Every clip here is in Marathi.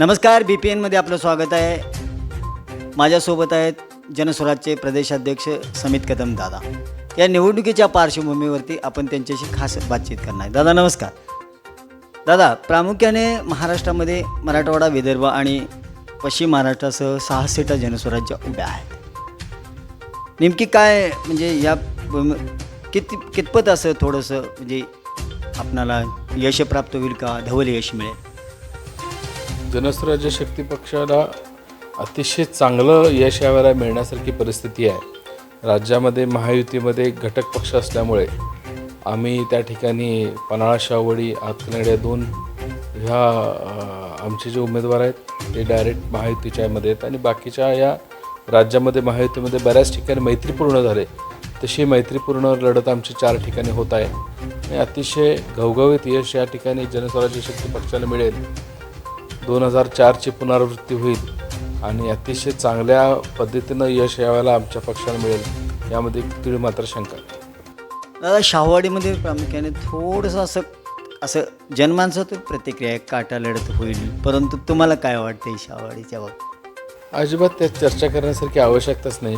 नमस्कार बी पी एनमध्ये आपलं स्वागत आहे. माझ्यासोबत आहेत जनस्वराजचे प्रदेशाध्यक्ष समित कदम दादा. या निवडणुकीच्या पार्श्वभूमीवरती आपण त्यांच्याशी खास बातचीत करणार आहे. दादा नमस्कार. दादा प्रामुख्याने महाराष्ट्रामध्ये मराठवाडा विदर्भ आणि पश्चिम महाराष्ट्रासह सहा सीटा जनस्वराज्य उभ्या आहेत. नेमकी काय म्हणजे या भूमी- किती कितपत असं थोडंसं म्हणजे आपणाला यश प्राप्त होईल का? धवल यश मिळेल? जनस्वराज्य शक्ती पक्षाला अतिशय चांगलं यश यावेळेला मिळण्यासारखी परिस्थिती आहे. राज्यामध्ये महायुतीमध्ये घटक पक्ष असल्यामुळे आम्ही त्या ठिकाणी पन्हाळा शावडी हातकणंगडे दोन ह्या आमचे जे उमेदवार आहेत ते डायरेक्ट महायुतीच्यामध्ये आहेत. आणि बाकीच्या या राज्यामध्ये महायुतीमध्ये बऱ्याच ठिकाणी मैत्रीपूर्ण झाले. तशी मैत्रीपूर्ण लढत आमची चार ठिकाणी होत आहे. आणि अतिशय घवघवीत यश या ठिकाणी जनस्वराज्य शक्ती पक्षाला मिळेल. दोन हजार चारची पुनरावृत्ती होईल आणि अतिशय चांगल्या पद्धतीनं यश यावेळेला आमच्या पक्षाला मिळेल. यामध्ये तीळ मात्र शंका. दादा शाहवाडीमध्ये प्रामुख्याने थोडंसं असं असं जन्मांचं तर प्रतिक्रिया आहे काटा लढत होईल. परंतु तुम्हाला काय वाटते शाहवाडीच्या बाबतीत? अजिबात त्यात चर्चा करण्यासारखी आवश्यकताच नाही.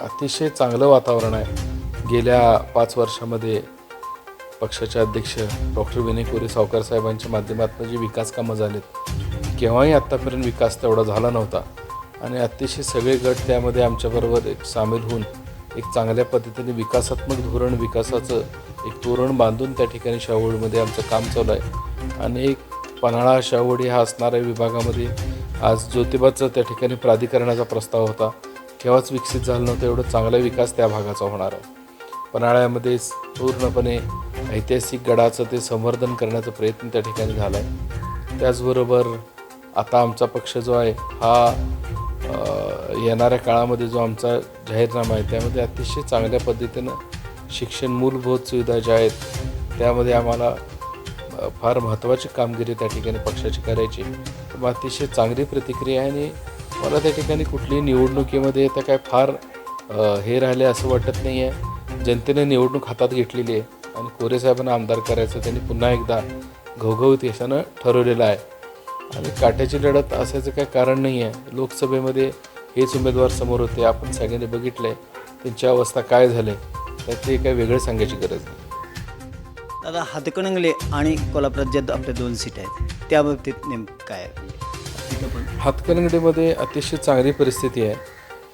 अतिशय चांगलं वातावरण आहे. गेल्या पाच वर्षामध्ये पक्षाचे अध्यक्ष डॉक्टर विनय कोरे सावकार साहेबांच्या माध्यमातून जी विकास कामं झालेत केव्हाही आत्तापर्यंत विकास तेवढा झाला नव्हता. आणि अतिशय सगळे गट त्यामध्ये आमच्याबरोबर एक सामील होऊन एक चांगल्या पद्धतीने विकासात्मक धोरण विकासाचं एक तोरण बांधून त्या ठिकाणी शाहूमध्ये आमचं काम चालू आहे. आणि एक पन्हाळा शाहूवाडी हा असणाऱ्या विभागामध्ये आज ज्योतिबाचं त्या ठिकाणी प्राधिकरणाचा प्रस्ताव होता. केव्हाच विकसित झालं नव्हतं एवढं चांगला विकास त्या भागाचा होणार आहे. पन्हाळ्यामध्ये पूर्णपणे ऐतिहासिक गडाचं ते संवर्धन करण्याचा प्रयत्न त्या ठिकाणी झाला आहे त्याचबरोबर आता आमचा पक्ष जो आहे हा येणाऱ्या काळामध्ये जो आमचा जाहीरनामा आहे त्यामध्ये अतिशय चांगल्या पद्धतीनं शिक्षण मूलभूत सुविधा ज्या आहेत त्यामध्ये आम्हाला फार महत्त्वाची कामगिरी त्या ठिकाणी पक्षाची करायची. तर मग अतिशय चांगली प्रतिक्रिया आहे आणि मला त्या ठिकाणी कुठलीही निवडणुकीमध्ये तर काय फार हे राहिले असं वाटत नाही आहे जनतेने निवडणूक हातात घेतलेली आहे. आणि कोरे साहेबांना आमदार करायचं त्यांनी पुन्हा एकदा घवघवीत यशानं ठरवलेलं आहे. आणि काट्याची लढत असायचं काही कारण नाही आहे. लोकसभेमध्ये हेच उमेदवार समोर होते आपण सगळ्यांनी बघितलं आहे त्यांची अवस्था काय झाली तर ते काही वेगळं सांगायची गरज नाही. दादा हातकणंगले आणि कोल्हापुरात ज्या आपल्या दोन सीट आहेत त्या बाबतीत नेमकं काय हातकणंगडीमध्ये अतिशय चांगली परिस्थिती आहे.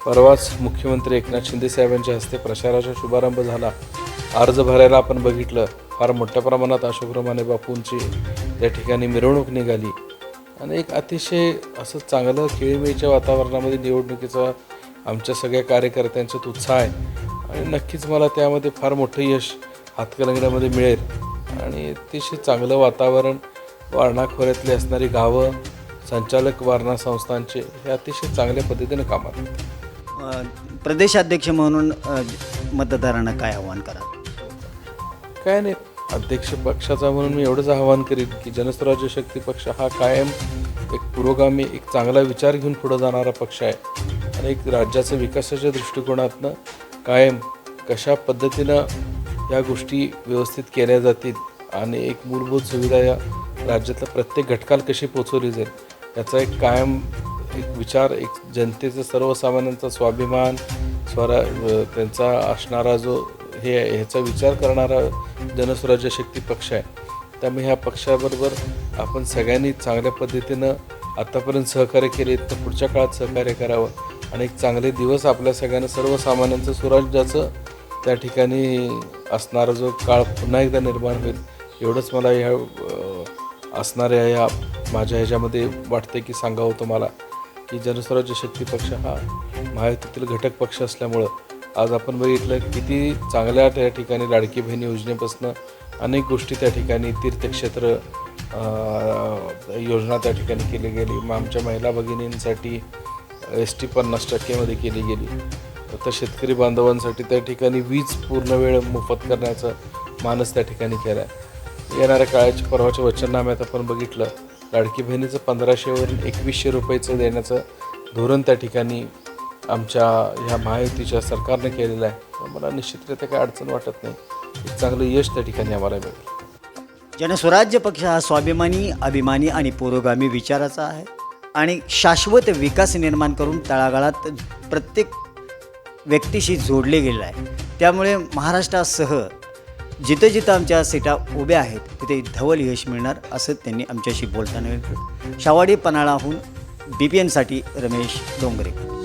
परवाच मुख्यमंत्री एकनाथ शिंदे साहेबांच्या हस्ते प्रचाराचा शुभारंभ झाला. अर्ज भरायला आपण बघितलं फार मोठ्या प्रमाणात अशोक माने बापूंची त्या ठिकाणी मिरवणूक निघाली. आणि एक अतिशय असं चांगलं खेळीमेळीच्या वातावरणामध्ये निवडणुकीचा आमच्या सगळ्या कार्यकर्त्यांच्यात उत्साह आहे. आणि नक्कीच मला त्यामध्ये फार मोठं यश हातकणंगड्यामध्ये मिळेल. आणि अतिशय चांगलं वातावरण वारणा खोऱ्यातली असणारी गावं संचालक वारणा संस्थांचे हे अतिशय चांगल्या पद्धतीने कामात प्रदेशाध्यक्ष म्हणून मतदारांना काय आव्हान करा काय नाही. अध्यक्ष पक्षाचा म्हणून मी एवढंच आवाहन करीन की जनस्वराज्य शक्ती पक्ष हा कायम एक पुरोगामी एक चांगला विचार घेऊन पुढं जाणारा पक्ष आहे. आणि एक राज्याच्या विकासाच्या दृष्टिकोनातनं कायम कशा पद्धतीनं या गोष्टी व्यवस्थित केल्या जातील आणि एक मूलभूत सुविधा या राज्यातल्या प्रत्येक घटकाला कशी पोचवली जाईल याचा एक कायम एक विचार एक जनतेचा सर्वसामान्यांचा स्वाभिमान स्वरा त्यांचा असणारा जो हे आहे, ह्याचा विचार करणारा जनस्वराज्य शक्ती पक्ष आहे. त्यामुळे ह्या पक्षाबरोबर आपण सगळ्यांनी चांगल्या पद्धतीनं आतापर्यंत सहकार्य केले तर पुढच्या काळात सहकार्य करावं. आणि एक चांगले दिवस आपल्या सगळ्यांना सर्वसामान्यांचं स्वराज्याचं त्या ठिकाणी असणारा जो काळ पुन्हा एकदा निर्माण होईल एवढंच मला ह्या असणाऱ्या या माझ्या ह्याच्यामध्ये वाटते की सांगावं तुम्हाला की जनस्वराज्य शक्ती पक्ष हा महायुतीतील घटक पक्ष असल्यामुळं आज आपण बघितलं किती चांगल्या त्या ठिकाणी लाडकी बहीण योजनेपासून अनेक गोष्टी त्या ठिकाणी तीर्थक्षेत्र योजना त्या ठिकाणी केली गेली. मग आमच्या महिला भगिनींसाठी एस टी पन्नास टक्केमध्ये केली गेली. तर शेतकरी बांधवांसाठी त्या ठिकाणी वीज पूर्ण वेळ मोफत करण्याचा मानस त्या ठिकाणी केला आहे येणाऱ्या काळाच्या परवाच्या वचननाम्यात आपण बघितलं लाडकी बहिणीचं पंधराशेवरून एकवीसशे रुपयेचं देण्याचं धोरण त्या ठिकाणी आमच्या ह्या महायुतीच्या सरकारने केलेलं आहे. तर मला निश्चितरित्या काही अडचण वाटत नाही. एक चांगलं यश त्या ठिकाणी आम्हाला मिळेल. जनस्वराज्य पक्ष हा स्वाभिमानी अभिमानी आणि पुरोगामी विचाराचा आहे. आणि शाश्वत विकास निर्माण करून तळागाळात प्रत्येक व्यक्तीशी जोडले गेलेलं आहे. त्यामुळे महाराष्ट्रासह जिथं जिथं आमच्या सीटा उभ्या आहेत तिथे धवल यश मिळणार असं त्यांनी आमच्याशी बोलताना शावाडी पन्हाळाहून बी पी एनसाठी रमेश डोंगरे.